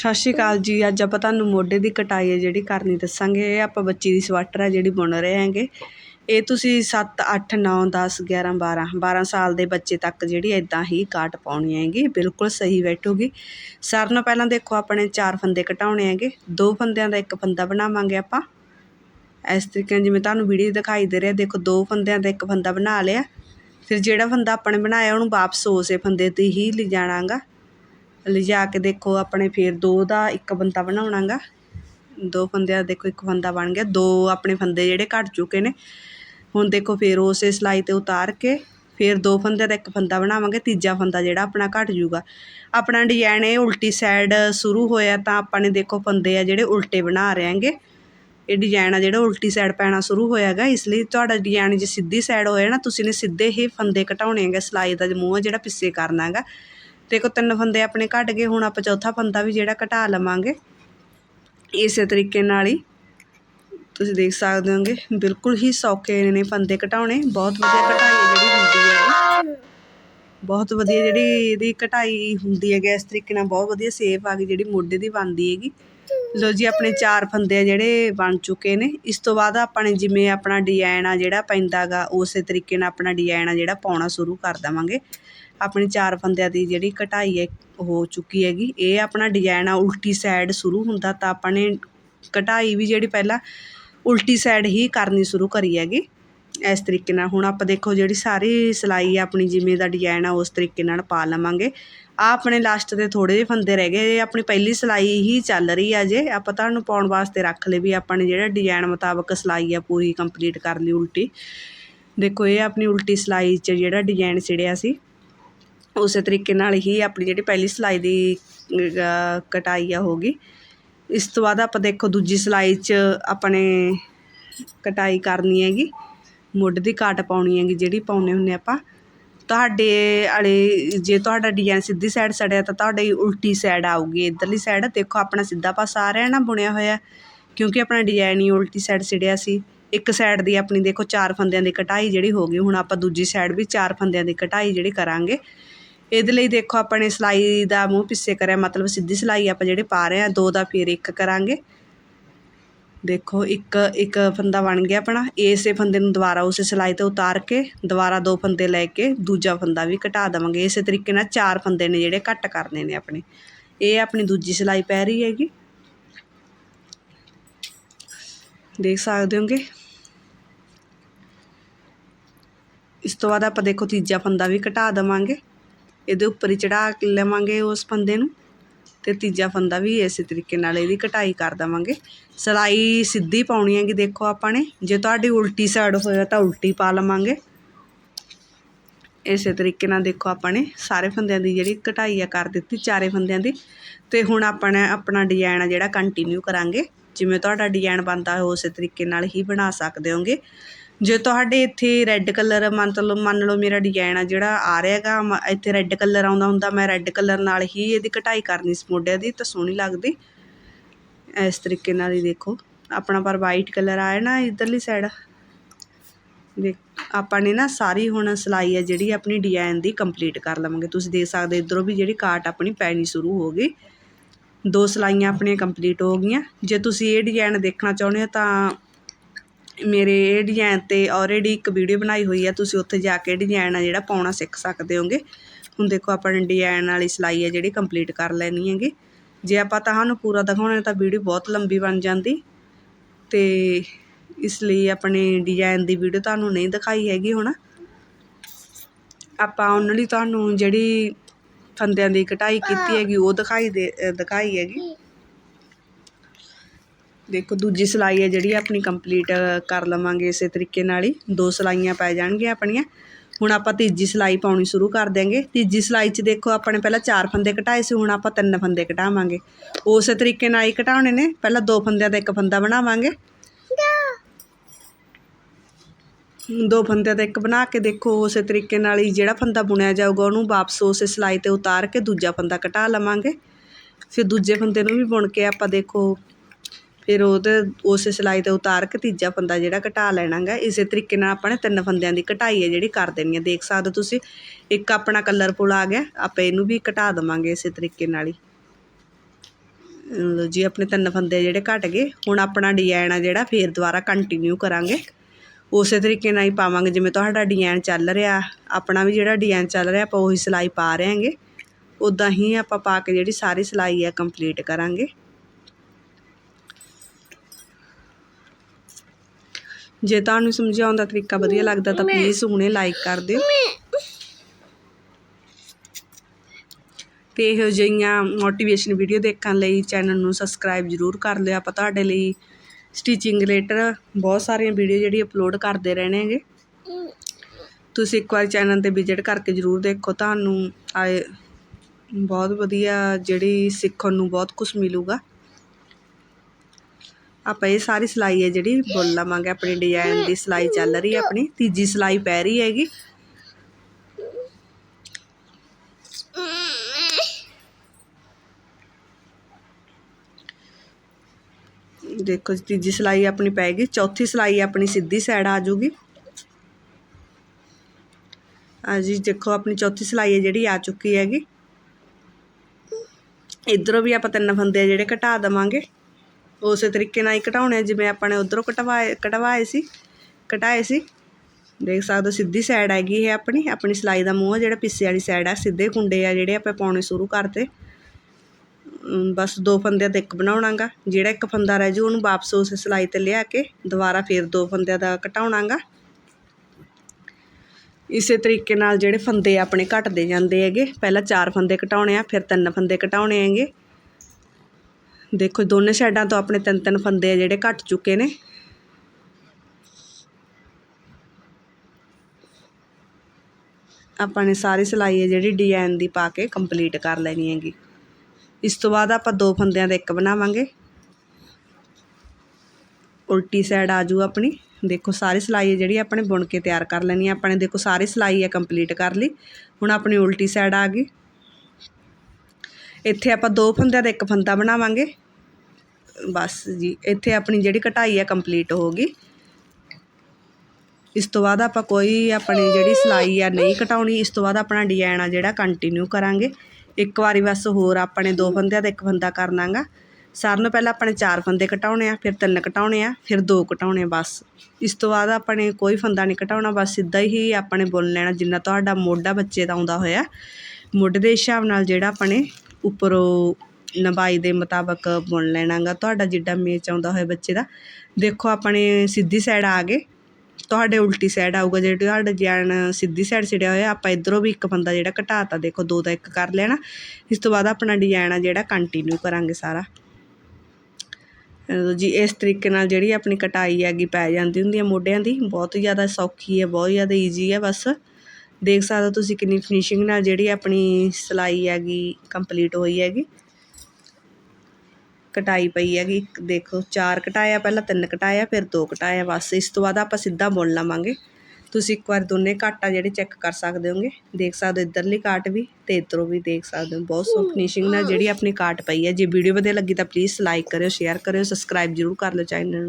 ਸਤਿ ਸ਼੍ਰੀ ਅਕਾਲ ਜੀ। ਅੱਜ ਆਪਾਂ ਤੁਹਾਨੂੰ ਮੋਢੇ ਦੀ ਕਟਾਈ ਹੈ ਜਿਹੜੀ ਕਰਨੀ ਦੱਸਾਂਗੇ। ਇਹ ਆਪਾਂ ਬੱਚੀ ਦੀ ਸਵੈਟਰ ਹੈ ਜਿਹੜੀ ਬੁਣ ਰਹੇ ਹੈਗੇ। ਇਹ ਤੁਸੀਂ 7 8 9 10 11 12 12 ਸਾਲ ਦੇ ਬੱਚੇ ਤੱਕ ਜਿਹੜੀ ਇਦਾਂ ਹੀ ਕਾਟ ਪਾਉਣੀ ਹੈਗੀ। ਬਿਲਕੁਲ ਸਹੀ ਬੈਠੂਗੀ। ਸਾਰਿਆਂ ਨੂੰ ਪਹਿਲਾਂ ਦੇਖੋ, ਆਪਣੇ ਚਾਰ ਫੰਦੇ ਘਟਾਉਣੇ ਹੈਗੇ। ਦੋ ਫੰਦਿਆਂ ਦਾ ਇੱਕ ਫੰਦਾ ਬਣਾਵਾਂਗੇ ਆਪਾਂ। ਇਸ ਤਰੀਕੇ ਨਾਲ ਜਿਵੇਂ ਤੁਹਾਨੂੰ ਵੀਡੀਓ ਦਿਖਾਈ ਦੇ ਰਿਹਾ, ਦੇਖੋ ਦੋ ਫੰਦਿਆਂ ਦਾ ਇੱਕ ਫੰਦਾ ਬਣਾ ਲਿਆ। ਫਿਰ ਜਿਹੜਾ ਫੰਦਾ ਆਪਾਂ ਨੇ ਬਣਾਇਆ, ਉਹਨੂੰ ਵਾਪਸ ਉਸੇ ਫੰਦੇ ਤੇ ਹੀ ਲਿਜਾਣਾਗਾ। ਲਿਜਾ ਕੇ ਦੇਖੋ, ਆਪਣੇ ਫਿਰ ਦੋ ਦਾ ਇੱਕ ਬੰਦਾ ਬਣਾਉਣਾ ਗਾ ਦੋ ਫੰਦਿਆਂ ਦਾ ਦੇਖੋ, ਇੱਕ ਫੰਦਾ ਬਣ ਗਿਆ। ਦੋ ਆਪਣੇ ਫੰਦੇ ਜਿਹੜੇ ਘਟ ਚੁੱਕੇ ਨੇ। ਹੁਣ ਦੇਖੋ, ਫਿਰ ਉਸੇ ਸਿਲਾਈ ਤੇ ਉਤਾਰ ਕੇ ਫਿਰ ਦੋ ਫੰਦਿਆਂ ਦਾ ਇੱਕ ਫੰਦਾ ਬਣਾਵਾਂਗੇ। ਤੀਜਾ ਫੰਦਾ ਜਿਹੜਾ ਆਪਣਾ ਘਟ ਜੂਗਾ। ਆਪਣਾ ਡਿਜ਼ਾਈਨ ਇਹ ਉਲਟੀ ਸਾਈਡ ਸ਼ੁਰੂ ਹੋਇਆ ਤਾਂ ਆਪਾਂ ਨੇ ਦੇਖੋ, ਫੰਦੇ ਆ ਜਿਹੜੇ ਉਲਟੇ ਬਣਾ ਰਹੇ ਆਂਗੇ ਇਹ ਡਿਜ਼ਾਈਨ ਆ ਜਿਹੜਾ ਉਲਟੀ ਸਾਈਡ ਪੈਣਾ ਸ਼ੁਰੂ ਹੋਇਆਗਾ। ਇਸ ਲਈ ਤੁਹਾਡਾ ਡਿਜ਼ਾਈਨ ਜੇ ਸਿੱਧੀ ਸਾਈਡ ਹੋਇਆ ਨਾ, ਤੁਸੀਂ ਨੇ ਸਿੱਧੇ ਹੀ ਫੰਦੇ ਘਟਾਉਣੇ ਹੈਗੇ, ਸਿਲਾਈ ਦਾ ਮੂੰਹ ਆ ਜਿਹੜਾ ਪਿੱਛੇ ਕਰਨਾ ਹੈਗਾ। ਦੇਖੋ ਤਿੰਨ ਫੰਦੇ ਆਪਣੇ ਘਟ ਗਏ, ਹੁਣ ਆਪਾਂ ਚੌਥਾ ਫੰਦਾ ਵੀ ਜਿਹੜਾ ਘਟਾ ਲਵਾਂਗੇ। ਇਸੇ ਤਰੀਕੇ ਨਾਲ ਹੀ ਤੁਸੀਂ ਦੇਖ ਸਕਦੇ ਹੋਗੇ, ਬਿਲਕੁਲ ਹੀ ਸੌਖੇ ਨੇ ਫੰਦੇ ਘਟਾਉਣੇ। ਬਹੁਤ ਵਧੀਆ ਘਟਾਈ ਜਿਹੜੀ ਹੁੰਦੀ ਹੈ ਬਹੁਤ ਵਧੀਆ ਜਿਹੜੀ ਇਹਦੀ ਕਟਾਈ ਹੁੰਦੀ ਹੈਗੀ, ਇਸ ਤਰੀਕੇ ਨਾਲ ਬਹੁਤ ਵਧੀਆ ਸੇਫ ਆ ਗਈ, ਜਿਹੜੀ ਮੋਢੇ ਦੀ ਬਣਦੀ ਹੈਗੀ। ਲੋ ਜੀ, ਆਪਣੇ ਚਾਰ ਫੰਦੇ ਆ ਜਿਹੜੇ ਬਣ ਚੁੱਕੇ ਨੇ। ਇਸ ਤੋਂ ਬਾਅਦ ਆਪਾਂ ਨੇ ਜਿਵੇਂ ਆਪਣਾ ਡਿਜ਼ਾਈਨ ਆ ਜਿਹੜਾ ਪੈਂਦਾਗਾ ਉਸੇ ਤਰੀਕੇ ਨਾਲ ਆਪਣਾ ਡਿਜ਼ਾਈਨ ਆ ਜਿਹੜਾ ਪਾਉਣਾ ਸ਼ੁਰੂ ਕਰ ਦੇਵਾਂਗੇ। ਆਪਣੀ ਚਾਰ ਫੰਦਿਆਂ ਦੀ ਜਿਹੜੀ ਕਟਾਈ ਹੈ, ਹੋ ਚੁੱਕੀ ਹੈਗੀ। ਇਹ ਆਪਣਾ ਡਿਜ਼ਾਇਨ ਆ, ਉਲਟੀ ਸਾਈਡ ਸ਼ੁਰੂ ਹੁੰਦਾ ਤਾਂ ਆਪਾਂ ਨੇ ਕਢਾਈ ਵੀ ਜਿਹੜੀ ਪਹਿਲਾਂ ਉਲਟੀ ਸਾਈਡ ਹੀ ਕਰਨੀ ਸ਼ੁਰੂ ਕਰੀ ਹੈਗੀ। ਇਸ ਤਰੀਕੇ ਨਾਲ ਹੁਣ ਆਪਾਂ ਦੇਖੋ ਜਿਹੜੀ ਸਾਰੀ ਸਿਲਾਈ ਆਪਣੀ ਜਿਵੇਂ ਦਾ ਡਿਜਾਇਨ ਆ, ਉਸ ਤਰੀਕੇ ਨਾਲ ਪਾ ਲਵਾਂਗੇ। ਆ ਆਪਣੇ ਲਾਸਟ ਦੇ ਥੋੜੇ ਜਿਹੇ ਫੰਦੇ ਰਹਿ ਗਏ। ਇਹ ਆਪਣੀ ਪਹਿਲੀ ਸਿਲਾਈ ਹੀ ਚੱਲ ਰਹੀ ਆ ਜੇ। ਆਪਾਂ ਤੁਹਾਨੂੰ ਪਾਉਣ ਵਾਸਤੇ ਰੱਖ ਲਏ ਵੀ ਆਪਾਂ ਨੇ ਜਿਹੜਾ ਡਿਜ਼ਾਈਨ ਮੁਤਾਬਕ ਸਿਲਾਈ ਆ, ਪੂਰੀ ਕੰਪਲੀਟ ਕਰ ਲਈ ਉਲਟੀ। ਦੇਖੋ, ਇਹ ਆਪਣੀ ਉਲਟੀ ਸਿਲਾਈ 'ਚ ਜਿਹੜਾ ਡਿਜ਼ਾਈਨ ਸਿੜਿਆ ਸੀ। ਉਸੇ ਤਰੀਕੇ ਨਾਲ ਹੀ ਆਪਣੀ ਜਿਹੜੀ ਪਹਿਲੀ ਸਿਲਾਈ ਦੀ ਕਟਾਈ ਆ ਹੋ ਗਈ। ਇਸ ਤੋਂ ਬਾਅਦ ਆਪਾਂ ਦੇਖੋ ਦੂਜੀ ਸਿਲਾਈ 'ਚ ਆਪਣੇ ਕਟਾਈ ਕਰਨੀ ਹੈਗੀ। ਮੁੱਢ ਦੀ ਕਾਟ ਪਾਉਣੀ ਹੈਗੀ ਜਿਹੜੀ ਪਾਉਨੇ ਹੁੰਨੇ ਆਪਾਂ। ਤੁਹਾਡੇ ਵਾਲੇ, ਜੇ ਤੁਹਾਡਾ ਡਿਜ਼ਾਈਨ ਸਿੱਧੀ ਸਾਈਡ ਸੜਿਆ ਤਾਂ ਤੁਹਾਡੀ ਉਲਟੀ ਸਾਈਡ ਆਊਗੀ। ਇਧਰਲੀ ਸਾਈਡ ਦੇਖੋ ਆਪਣਾ ਸਿੱਧਾ ਪਾਸਾ ਆ ਰਿਹਾ ਨਾ ਬੁਣਿਆ ਹੋਇਆ। ਕਿਉਂਕਿ ਆਪਣਾ ਡਿਜ਼ਾਈਨ ਹੀ ਉਲਟੀ ਸਾਈਡ ਸਿੜਿਆ ਸੀ। ਇੱਕ ਸਾਈਡ ਦੀ ਆਪਣੀ ਦੇਖੋ ਚਾਰ ਫੰਦਿਆਂ ਦੀ ਕਟਾਈ ਜਿਹੜੀ ਹੋ ਗਈ। ਹੁਣ ਆਪਾਂ ਦੂਜੀ ਸਾਈਡ ਵੀ ਚਾਰ ਫੰਦਿਆਂ ਦੀ ਕਟਾਈ ਜਿਹੜੀ ਕਰਾਂਗੇ। ਇਹਦੇ ਲਈ ਦੇਖੋ ਆਪਾਂ ਨੇ ਸਿਲਾਈ ਦਾ ਮੂੰਹ ਪਿੱਛੇ ਕਰਿਆ, ਮਤਲਬ ਸਿੱਧੀ ਸਿਲਾਈ ਆਪਾਂ ਜਿਹੜੇ ਪਾ ਰਹੇ ਹਾਂ ਦੋ ਦਾ ਫਿਰ ਇੱਕ ਕਰਾਂਗੇ। ਦੇਖੋ, ਇੱਕ ਇੱਕ ਫੰਦਾ ਬਣ ਗਿਆ ਆਪਣਾ। ਇਸੇ ਫੰਦੇ ਨੂੰ ਦੁਬਾਰਾ ਉਸੇ ਸਿਲਾਈ ਤੇ ਉਤਾਰ ਕੇ, ਦੁਬਾਰਾ ਦੋ ਫੰਦੇ ਲੈ ਕੇ ਦੂਜਾ ਫੰਦਾ ਵੀ ਘਟਾ ਦੇਵਾਂਗੇ। ਇਸੇ ਤਰੀਕੇ ਨਾਲ ਚਾਰ ਫੰਦੇ ਨੇ ਜਿਹੜੇ ਘੱਟ ਕਰਨੇ ਨੇ ਆਪਣੇ। ਇਹ ਆਪਣੀ ਦੂਜੀ ਸਿਲਾਈ ਪੈ ਰਹੀ ਹੈਗੀ। ਦੇਖ ਸਕਦੇ ਹੋਗੇ? ਇਸ ਤੋਂ ਬਾਅਦ ਆਪਾਂ ਦੇਖੋ ਤੀਜਾ ਫੰਦਾ ਵੀ ਘਟਾ ਦੇਵਾਂਗੇ। ਇਹਦੇ ਉੱਪਰ ਹੀ ਚੜਾ ਲਵਾਂਗੇ ਉਸ ਫੰਦੇ ਨੂੰ ਅਤੇ ਤੀਜਾ ਫੰਦਾ ਵੀ ਇਸੇ ਤਰੀਕੇ ਨਾਲ ਇਹਦੀ ਕਟਾਈ ਕਰ ਦੇਵਾਂਗੇ। ਸਿਲਾਈ ਸਿੱਧੀ ਪਾਉਣੀ ਹੈਗੀ ਦੇਖੋ ਆਪਾਂ ਨੇ। ਜੇ ਤੁਹਾਡੀ ਉਲਟੀ ਸਾਈਡ ਹੋਇਆ ਤਾਂ ਉਲਟੀ ਪਾ ਲਵਾਂਗੇ। ਇਸੇ ਤਰੀਕੇ ਨਾਲ ਦੇਖੋ ਆਪਾਂ ਨੇ ਸਾਰੇ ਫੰਦਿਆਂ ਦੀ ਜਿਹੜੀ ਕਟਾਈ ਆ ਕਰ ਦਿੱਤੀ, ਚਾਰੇ ਫੰਦਿਆਂ ਦੀ। ਤੇ ਹੁਣ ਆਪਾਂ ਨੇ ਆਪਣਾ ਡਿਜ਼ਾਈਨ ਆ ਜਿਹੜਾ ਕੰਟੀਨਿਊ ਕਰਾਂਗੇ। ਜਿਵੇਂ ਤੁਹਾਡਾ ਡਿਜ਼ਾਈਨ ਬਣਦਾ ਹੈ ਉਸੇ ਤਰੀਕੇ ਨਾਲ ਹੀ ਬਣਾ ਸਕਦੇ ਹੋਗੇ। ਜੇ ਤੁਹਾਡੇ ਇੱਥੇ ਰੈੱਡ ਕਲਰ ਮੰਨ ਲਓ ਮੰਨ ਲਓ ਮੇਰਾ ਡਿਜ਼ਾਇਨ ਆ ਜਿਹੜਾ ਆ ਰਿਹਾ ਹੈਗਾ ਇੱਥੇ ਰੈੱਡ ਕਲਰ ਆਉਂਦਾ ਹੁੰਦਾ, ਮੈਂ ਰੈੱਡ ਕਲਰ ਨਾਲ ਹੀ ਇਹਦੀ ਕਟਾਈ ਕਰਨੀ ਸੀ ਮੋਢਿਆਂ ਦੀ, ਤਾਂ ਸੋਹਣੀ ਲੱਗਦੀ। ਇਸ ਤਰੀਕੇ ਨਾਲ ਹੀ ਦੇਖੋ, ਆਪਣਾ ਪਰ ਵਾਈਟ ਕਲਰ ਆਇਆ ਨਾ ਇਧਰਲੀ ਸਾਈਡ ਦੇਖ, ਆਪਾਂ ਨੇ ਨਾ ਸਾਰੀ ਹੁਣ ਸਿਲਾਈ ਹੈ ਜਿਹੜੀ ਆਪਣੀ ਡਿਜ਼ਾਈਨ ਦੀ ਕੰਪਲੀਟ ਕਰ ਲਵਾਂਗੇ। ਤੁਸੀਂ ਦੇਖ ਸਕਦੇ ਇਧਰੋਂ ਵੀ ਜਿਹੜੀ ਕਾਟ ਆਪਣੀ ਪੈਣੀ ਸ਼ੁਰੂ ਹੋ ਗਈ। ਦੋ ਸਿਲਾਈਆਂ ਆਪਣੀਆਂ ਕੰਪਲੀਟ ਹੋ ਗਈਆਂ। ਜੇ ਤੁਸੀਂ ਇਹ ਡਿਜ਼ਾਈਨ ਦੇਖਣਾ ਚਾਹੁੰਦੇ ਹੋ ਤਾਂ ਮੇਰੇ ਇਹ ਡਿਜਾਇਨ 'ਤੇ ਔਲਰੇਡੀ ਇੱਕ ਵੀਡੀਓ ਬਣਾਈ ਹੋਈ ਆ, ਤੁਸੀਂ ਉੱਥੇ ਜਾ ਕੇ ਡਿਜ਼ਾਇਨ ਆ ਜਿਹੜਾ ਪਾਉਣਾ ਸਿੱਖ ਸਕਦੇ ਹੋਗੇ। ਹੁਣ ਦੇਖੋ ਆਪਾਂ ਨੇ ਡਿਜ਼ਾਈਨ ਵਾਲੀ ਸਿਲਾਈ ਹੈ ਜਿਹੜੀ ਕੰਪਲੀਟ ਕਰ ਲੈਣੀ ਹੈਗੀ। ਜੇ ਆਪਾਂ ਤੁਹਾਨੂੰ ਪੂਰਾ ਦਿਖਾਉਣਾ ਤਾਂ ਵੀਡੀਓ ਬਹੁਤ ਲੰਬੀ ਬਣ ਜਾਂਦੀ। ਤੇ ਇਸ ਲਈ ਆਪਣੇ ਡਿਜ਼ਾਈਨ ਦੀ ਵੀਡੀਓ ਤੁਹਾਨੂੰ ਨਹੀਂ ਦਿਖਾਈ ਹੈਗੀ ਹੁਣ। ਆਪਾਂ ਉਹਨਾਂ ਲਈ ਤੁਹਾਨੂੰ ਜਿਹੜੀ ਫੰਦਿਆਂ ਦੀ ਕਟਾਈ ਕੀਤੀ ਹੈਗੀ, ਉਹ ਦਿਖਾਈ ਦੇ ਦਿਖਾਈ ਹੈਗੀ। ਦੇਖੋ, ਦੂਜੀ ਸਿਲਾਈ ਹੈ ਜਿਹੜੀ, ਆਪਣੀ ਕੰਪਲੀਟ ਕਰ ਲਵਾਂਗੇ ਇਸੇ ਤਰੀਕੇ ਨਾਲ ਹੀ। ਦੋ ਸਿਲਾਈਆਂ ਪੈ ਜਾਣਗੀਆਂ ਆਪਣੀਆਂ। ਹੁਣ ਆਪਾਂ ਤੀਜੀ ਸਿਲਾਈ ਪਾਉਣੀ ਸ਼ੁਰੂ ਕਰ ਦਿਆਂਗੇ। ਤੀਜੀ ਸਿਲਾਈ 'ਚ ਦੇਖੋ, ਆਪਾਂ ਨੇ ਪਹਿਲਾਂ ਚਾਰ ਫੰਦੇ ਘਟਾਏ ਸੀ, ਹੁਣ ਆਪਾਂ ਤਿੰਨ ਫੰਦੇ ਘਟਾਵਾਂਗੇ ਉਸੇ ਤਰੀਕੇ ਨਾਲ ਹੀ ਘਟਾਉਣੇ ਨੇ। ਪਹਿਲਾਂ ਦੋ ਫੰਦਿਆਂ ਦਾ ਇੱਕ ਫੰਦਾ ਬਣਾਵਾਂਗੇ। ਦੋ ਫੰਦਿਆਂ ਦਾ ਇੱਕ ਬਣਾ ਕੇ ਦੇਖੋ, ਉਸੇ ਤਰੀਕੇ ਨਾਲ ਹੀ ਜਿਹੜਾ ਫੰਦਾ ਬੁਣਿਆ ਜਾਊਗਾ, ਉਹਨੂੰ ਵਾਪਸ ਉਸੇ ਸਿਲਾਈ ਤੇ ਉਤਾਰ ਕੇ ਦੂਜਾ ਫੰਦਾ ਘਟਾ ਲਵਾਂਗੇ। ਫਿਰ ਦੂਜੇ ਫੰਦੇ ਨੂੰ ਵੀ ਬੁਣ ਕੇ ਆਪਾਂ ਦੇਖੋ ਫਿਰ ਉਹਦੇ ਉਸੇ ਸਿਲਾਈ ਤੇ ਉਤਾਰ ਕੇ ਤੀਜਾ ਫੰਦਾ ਜਿਹੜਾ ਘਟਾ ਲੈਣਾ ਗਾ ਇਸੇ ਤਰੀਕੇ ਨਾਲ ਆਪਾਂ ਨੇ ਤਿੰਨ ਫੰਦਿਆਂ ਦੀ ਕਟਾਈ ਹੈ ਜਿਹੜੀ ਕਰ ਦੇਣੀ ਹੈ। ਦੇਖ ਸਕਦੇ ਹੋ ਤੁਸੀਂ, ਇੱਕ ਆਪਣਾ ਕਲਰਫੁਲ ਆ ਗਿਆ, ਆਪਾਂ ਇਹਨੂੰ ਵੀ ਘਟਾ ਦੇਵਾਂਗੇ ਇਸੇ ਤਰੀਕੇ ਨਾਲ ਹੀ। ਲਓ ਜੀ, ਆਪਣੇ ਤਿੰਨ ਫੰਦੇ ਜਿਹੜੇ ਘਟ ਗਏ, ਹੁਣ ਆਪਣਾ ਡਿਜ਼ਾਈਨ ਆ ਜਿਹੜਾ, ਫੇਰ ਦੁਬਾਰਾ ਕੰਟੀਨਿਊ ਕਰਾਂਗੇ। ਉਸੇ ਤਰੀਕੇ ਨਾਲ ਹੀ ਪਾਵਾਂਗੇ, ਜਿਵੇਂ ਤੁਹਾਡਾ ਡਿਜ਼ਾਈਨ ਚੱਲ ਰਿਹਾ, ਆਪਣਾ ਵੀ ਜਿਹੜਾ ਡਿਜ਼ਾਈਨ ਚੱਲ ਰਿਹਾ, ਆਪਾਂ ਉਹੀ ਸਿਲਾਈ ਪਾ ਰਹੇ ਹਾਂਗੇ। ਉਦਾਂ ਹੀ ਆਪਾਂ ਪਾ ਕੇ ਜਿਹੜੀ ਸਾਰੀ ਸਿਲਾਈ ਹੈ ਕੰਪਲੀਟ ਕਰਾਂਗੇ। ਜੇ ਤੁਹਾਨੂੰ ਸਮਝਾਉਣ ਦਾ ਤਰੀਕਾ ਵਧੀਆ ਲੱਗਦਾ ਤਾਂ ਪਲੀਜ਼ ਹੁਣੇ ਲਾਈਕ ਕਰ ਦਿਓ। ਤੇ ਇਹੋ ਜਿਹੀਆਂ ਮੋਟੀਵੇਸ਼ਨ ਵੀਡੀਓ ਦੇਖਣ ਲਈ ਚੈਨਲ ਨੂੰ ਸਬਸਕ੍ਰਾਈਬ ਜ਼ਰੂਰ ਕਰ ਲਿਓ। ਆਪਾਂ ਤੁਹਾਡੇ ਲਈ ਸਟਿਚਿੰਗ ਰਿਲੇਟਡ ਬਹੁਤ ਸਾਰੀਆਂ ਵੀਡੀਓ ਜਿਹੜੀ ਅਪਲੋਡ ਕਰਦੇ ਰਹਿਣੇ ਹੈਗੇ ਤੁਸੀਂ ਇੱਕ ਵਾਰ ਚੈਨਲ ਤੇ ਵਿਜ਼ਿਟ ਕਰਕੇ ਜ਼ਰੂਰ ਦੇਖੋ। ਤੁਹਾਨੂੰ ਆਏ ਬਹੁਤ ਵਧੀਆ ਜਿਹੜੀ ਸਿੱਖਣ ਨੂੰ ਬਹੁਤ ਕੁਝ ਮਿਲੂਗਾ। ਆਪਾਂ ਇਹ ਸਾਰੀ ਸਿਲਾਈ ਹੈ ਜਿਹੜੀ ਬੁਣ ਲਵਾਂਗੇ ਆਪਣੀ ਡਿਜ਼ਾਈਨ ਦੀ ਸਿਲਾਈ ਚੱਲ ਰਹੀ ਹੈ ਆਪਣੀ। ਤੀਜੀ ਸਿਲਾਈ ਪੈ ਰਹੀ ਹੈਗੀ। ਦੇਖੋ ਜੀ, ਤੀਜੀ ਸਿਲਾਈ ਆਪਣੀ ਪੈ ਗਈ। ਚੌਥੀ ਸਿਲਾਈ ਆਪਣੀ ਸਿੱਧੀ ਸਾਈਡ ਆ ਜਾਊਗੀ। ਆ ਜੀ ਦੇਖੋ ਆਪਣੀ ਚੌਥੀ ਸਿਲਾਈ ਹੈ ਜਿਹੜੀ ਆ ਚੁੱਕੀ ਹੈਗੀ। ਇਧਰੋਂ ਵੀ ਆਪਾਂ ਤਿੰਨ ਫੰਦੇ ਜਿਹੜੇ ਘਟਾ ਦਵਾਂਗੇ। ਉਸੇ ਤਰੀਕੇ ਨਾਲ ਹੀ ਘਟਾਉਣੇ ਆ। ਜਿਵੇਂ ਆਪਾਂ ਨੇ ਉਧਰੋਂ ਕਟਵਾਏ ਕਟਵਾਏ ਸੀ ਘਟਾਏ ਸੀ। ਦੇਖ ਸਕਦੇ ਹੋ, ਸਿੱਧੀ ਸਾਈਡ ਹੈਗੀ ਇਹ ਆਪਣੀ ਆਪਣੀ ਸਿਲਾਈ ਦਾ ਮੂੰਹ ਆ, ਜਿਹੜਾ ਪਿੱਸੇ ਵਾਲੀ ਸਾਈਡ ਆ। ਸਿੱਧੇ ਕੁੰਡੇ ਆ ਜਿਹੜੇ ਆਪਾਂ ਪਾਉਣੇ ਸ਼ੁਰੂ ਕਰਤੇ। ਬਸ ਦੋ ਫੰਦਿਆਂ ਦਾ ਇੱਕ ਬਣਾਉਣਾਗਾ। ਜਿਹੜਾ ਇੱਕ ਫੰਦਾ ਰਹਿ ਜੂ, ਉਹਨੂੰ ਵਾਪਸ ਉਸ ਸਿਲਾਈ ਤੇ ਲਿਆ ਕੇ ਦੁਬਾਰਾ ਫਿਰ ਦੋ ਫੰਦਿਆਂ ਦਾ ਘਟਾਉਣਾਗਾ ਇਸੇ ਤਰੀਕੇ ਨਾਲ ਜਿਹੜੇ ਫੰਦੇ ਆਪਣੇ ਘਟਦੇ ਜਾਂਦੇ ਹੈਗੇ, ਪਹਿਲਾਂ ਚਾਰ ਫੰਦੇ ਘਟਾਉਣੇ ਆ, ਫਿਰ ਤਿੰਨ ਫੰਦੇ ਘਟਾਉਣੇ ਹੈਗੇ। ਦੇਖੋ, ਦੋਨੇ ਸਾਈਡਾਂ ਤੋਂ ਆਪਣੇ ਤਿੰਨ ਤਿੰਨ ਫੰਦੇ ਆ ਜਿਹੜੇ ਘਟ ਚੁੱਕੇ ਨੇ। ਆਪਾਂ ਨੇ ਸਾਰੀ ਸਿਲਾਈ ਹੈ ਜਿਹੜੀ ਡਿਜ਼ਾਈਨ ਦੀ ਪਾ ਕੇ ਕੰਪਲੀਟ ਕਰ ਲੈਣੀ ਹੈਗੀ। ਇਸ ਤੋਂ ਬਾਅਦ ਆਪਾਂ ਦੋ ਫੰਦਿਆਂ ਦਾ ਇੱਕ ਬਣਾਵਾਂਗੇ। ਉਲਟੀ ਸਾਈਡ ਆ ਜੂ ਆਪਣੀ। ਦੇਖੋ, ਸਾਰੀ ਸਿਲਾਈ ਹੈ ਜਿਹੜੀ ਆਪਣੇ ਬੁਣ ਕੇ ਤਿਆਰ ਕਰ ਲੈਣੀ ਹੈ ਆਪਾਂ ਨੇ ਦੇਖੋ, ਸਾਰੀ ਸਿਲਾਈ ਹੈ ਕੰਪਲੀਟ ਕਰ ਲਈ। ਹੁਣ ਆਪਣੀ ਉਲਟੀ ਸਾਈਡ ਆ ਗਈ। ਇੱਥੇ ਆਪਾਂ ਦੋ ਫੰਦਿਆਂ ਦਾ ਇੱਕ ਫੰਦਾ ਬਣਾਵਾਂਗੇ। ਬਸ ਜੀ, ਇੱਥੇ ਆਪਣੀ ਜਿਹੜੀ ਕਟਾਈ ਆ ਕੰਪਲੀਟ ਹੋ ਗਈ। ਇਸ ਤੋਂ ਬਾਅਦ ਆਪਾਂ ਕੋਈ ਆਪਣੀ ਜਿਹੜੀ ਸਿਲਾਈ ਆ ਨਹੀਂ ਘਟਾਉਣੀ ਇਸ ਤੋਂ ਬਾਅਦ ਆਪਣਾ ਡਿਜ਼ਾਈਨ ਆ ਜਿਹੜਾ ਕੰਟੀਨਿਊ ਕਰਾਂਗੇ। ਇੱਕ ਵਾਰੀ ਬਸ ਹੋਰ ਆਪਣੇ ਦੋ ਫੰਦਿਆਂ ਦਾ ਇੱਕ ਫੰਦਾ ਕਰਨਾਗਾ। ਸਾਰਿਆਂ ਨੂੰ ਪਹਿਲਾਂ ਆਪਣੇ ਚਾਰ ਫੰਦੇ ਘਟਾਉਣੇ ਆ, ਫਿਰ ਤਿੰਨ ਘਟਾਉਣੇ ਆ, ਫਿਰ ਦੋ ਘਟਾਉਣੇ ਆ ਬਸ। ਇਸ ਤੋਂ ਬਾਅਦ ਆਪਣੇ ਕੋਈ ਫੰਦਾ ਨਹੀਂ ਘਟਾਉਣਾ ਬਸ ਸਿੱਧਾ ਹੀ ਆਪਣੇ ਬੁਣ ਲੈਣਾ, ਜਿੰਨਾ ਤੁਹਾਡਾ ਮੋਢਾ ਬੱਚੇ ਦਾ ਆਉਂਦਾ ਹੋਇਆ। ਮੋਢੇ ਦੇ ਹਿਸਾਬ ਨਾਲ ਜਿਹੜਾ ਆਪਣੇ ਉੱਪਰੋਂ ਲੰਬਾਈ ਦੇ ਮੁਤਾਬਕ ਬੁਣ ਲੈਣਾ ਗਾ ਤੁਹਾਡਾ ਜਿੱਡਾ ਮੇਚ ਆਉਂਦਾ ਹੋਇਆ ਬੱਚੇ ਦਾ। ਦੇਖੋ, ਆਪਣੇ ਸਿੱਧੀ ਸਾਈਡ ਆ ਗਏ। ਤੁਹਾਡੇ ਉਲਟੀ ਸਾਈਡ ਆਊਗਾ, ਜਿਹੜਾ ਤੁਹਾਡਾ ਡਿਜ਼ਾਇਨ ਸਿੱਧੀ ਸਾਈਡ ਸਿੜਿਆ ਹੋਇਆ। ਆਪਾਂ ਇਧਰੋਂ ਵੀ ਇੱਕ ਬੰਦਾ ਜਿਹੜਾ ਘਟਾਤਾ, ਦੇਖੋ, ਦੋ ਦਾ ਇੱਕ ਕਰ ਲੈਣਾ। ਇਸ ਤੋਂ ਬਾਅਦ ਆਪਣਾ ਡਿਜ਼ਾਇਨ ਆ ਜਿਹੜਾ ਕੰਟੀਨਿਊ ਕਰਾਂਗੇ ਸਾਰਾ। ਜੀ, ਇਸ ਤਰੀਕੇ ਨਾਲ ਜਿਹੜੀ ਆਪਣੀ ਕਟਾਈ ਹੈਗੀ ਪੈ ਜਾਂਦੀ ਹੁੰਦੀ ਹੈ ਮੋਢਿਆਂ ਦੀ। ਬਹੁਤ ਜ਼ਿਆਦਾ ਸੌਖੀ ਹੈ, ਬਹੁਤ ਜ਼ਿਆਦਾ ਈਜ਼ੀ ਹੈ ਬਸ। ਦੇਖ ਸਕਦੇ ਹੋ ਤੁਸੀਂ ਕਿੰਨੀ ਫਿਨਿਸ਼ਿੰਗ ਨਾਲ ਜਿਹੜੀ ਆਪਣੀ ਸਿਲਾਈ ਹੈਗੀ ਕੰਪਲੀਟ ਹੋਈ ਹੈਗੀ। ਕਟਾਈ ਪਈ ਹੈਗੀ ਇੱਕ ਦੇਖੋ ਚਾਰ ਕਟਾਇਆ ਪਹਿਲਾਂ, ਤਿੰਨ ਕਟਾਇਆ, ਫਿਰ ਦੋ ਕਟਾਇਆ, ਬਸ ਇਸ ਤੋਂ ਬਾਅਦ ਆਪਾਂ ਸਿੱਧਾ ਬੁਣ ਲਵਾਂਗੇ। ਤੁਸੀਂ ਇੱਕ ਵਾਰ ਦੋਨੇ ਕਾਟਾ ਜਿਹੜੇ ਚੈੱਕ ਕਰ ਸਕਦੇ ਹੋਗੇ, ਦੇਖ ਸਕਦੇ ਹੋ ਇੱਧਰਲੀ ਕਾਟ ਵੀ ਤੇ ਇੱਧਰੋਂ ਵੀ ਦੇਖ ਸਕਦੇ ਹੋ। ਬਹੁਤ ਸੋਹਣੀ ਫਿਨਿਸ਼ਿੰਗ ਨਾਲ ਜਿਹੜੀ ਆਪਣੀ ਕਾਟ ਪਈ ਹੈ। ਜੇ ਵੀਡੀਓ ਵਧੀਆ ਲੱਗੀ ਤਾਂ ਪਲੀਜ਼ ਲਾਈਕ ਕਰਿਓ ਸ਼ੇਅਰ ਕਰਿਓ ਸਬਸਕ੍ਰਾਈਬ ਜ਼ਰੂਰ ਕਰ ਲਓ ਚੈਨਲ ਨੂੰ।